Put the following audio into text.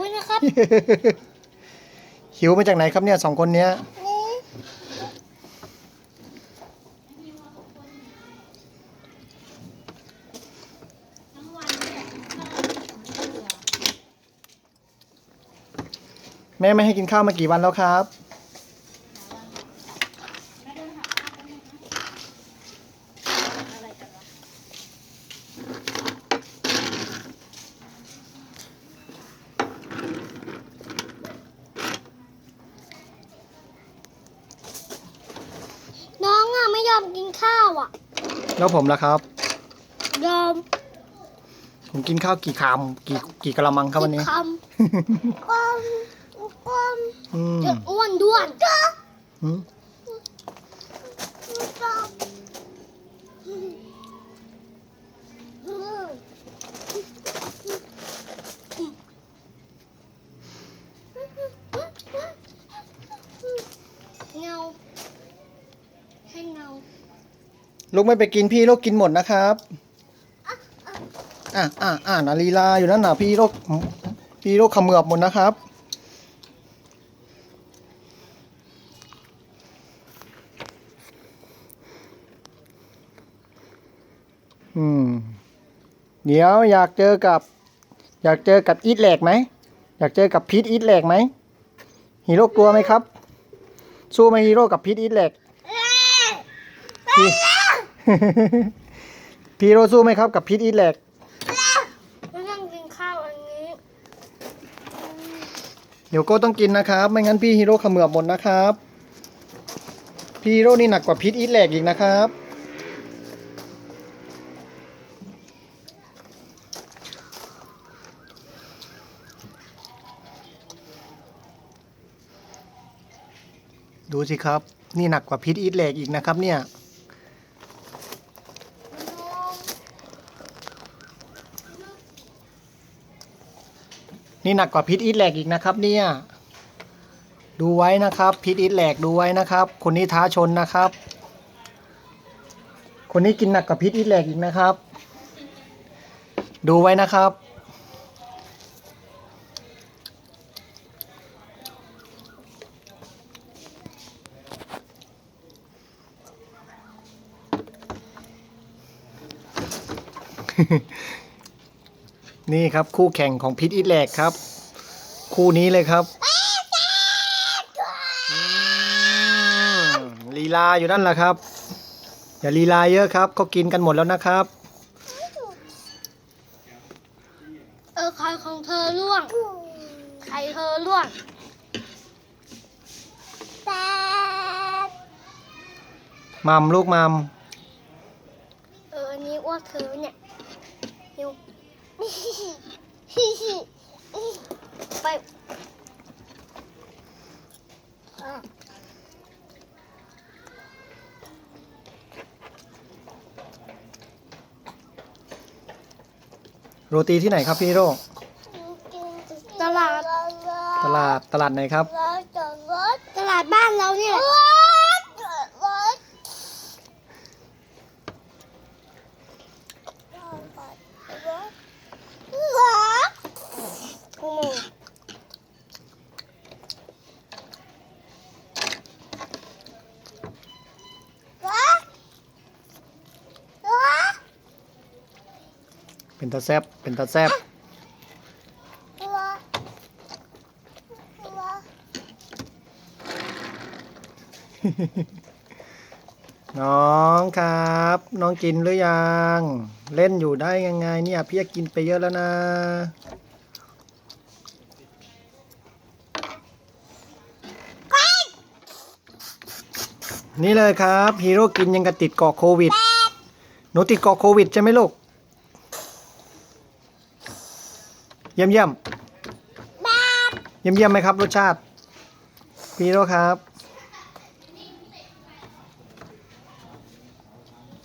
ด้วยนะครับ หิวมาจากไหนครับเนี่ยสองคนเนี้ยแม่ไม่ให้กินข้าวมากี่วันแล้วครับ น้องอะไม่ยอมกินข้าวอะ แล้วผมล่ะครับ ยอมผมกินข้าวกี่คำกี่กี่กะละมังครับวันนี้ คำก้มก้มอืมจะอ้วนด้วนอืมเงาให้เงา ลูกไม่ไปกินพี่ลูกกินหมดนะครับอะอะอะนาลีลาอยู่นั่นน่ะพี่ลูกพี่ลูกขมือบหมดนะครับ อืม เดี๋ยวอยากเจอกับ อยากเจอกับอีทแหลกไหม อยากเจอกับพีทอีทแหลกไหมฮีโร่กลัวไหมครับ สู้ไหมฮีโร่กับพีทอีทแหลก พี่พี่ฮีโร่สู้ไหมครับกับพีทอีทแหลกไม่ต้องกินข้าวอันนี้เดี๋ยวโก็ต้องกินนะครับ ไม่งั้นพี่ฮีโร่เขมือบหมดนะครับ พี่ฮีโร่นี่หนักกว่าพีทอีทแหลกอีกนะครับดูสิครับ นี่หนักกว่าพีทอีทแหลกอีกนะครับเนี่ย นี่หนักกว่าพิษอีทแหลกอีกนะครับ เนี่ยดูไว้นะครับพิษอีทแหลกดูไว้นะครับ คนนี้ท้าชนนะครับ คนนี้กินหนักกว่าพิษอีทแหลกอีกนะครับ ดูไว้นะครับ นี่ครับคู่แข่งของพิษอีทแหลกครับ คู่นี้เลยครับอืมลีลาอยู่นั่นแหละครับ อย่าลีลาเยอะครับเขากินกันหมดแล้วนะครับ เออใครของเธอร่วงใครเธอร่วงแป๊บมัมลูกมัมเอออันนี้อ้วนเธอเนี่ยหิวไปอะ โรตีที่ไหนครับพี่โรตลาด ตลาดตลาดไหนครับ ตลาดบ้านเราเนี่ยโอ้โห เป็นตาแซบเป็นตาแซบน้องครับ น้องกินหรือยัง เล่นอยู่ได้ยังไงเนี่ยพี่กินไปเยอะแล้วนะนี่เลยครับฮีโร่กินยังกับติดเกาะโควิด หนูติดเกาะโควิดใช่ไหมลูก เยี่ยมเยี่ยมเยี่ยมเยี่ยมไหมครับ รสชาติ พี่ฮีโร่ครับ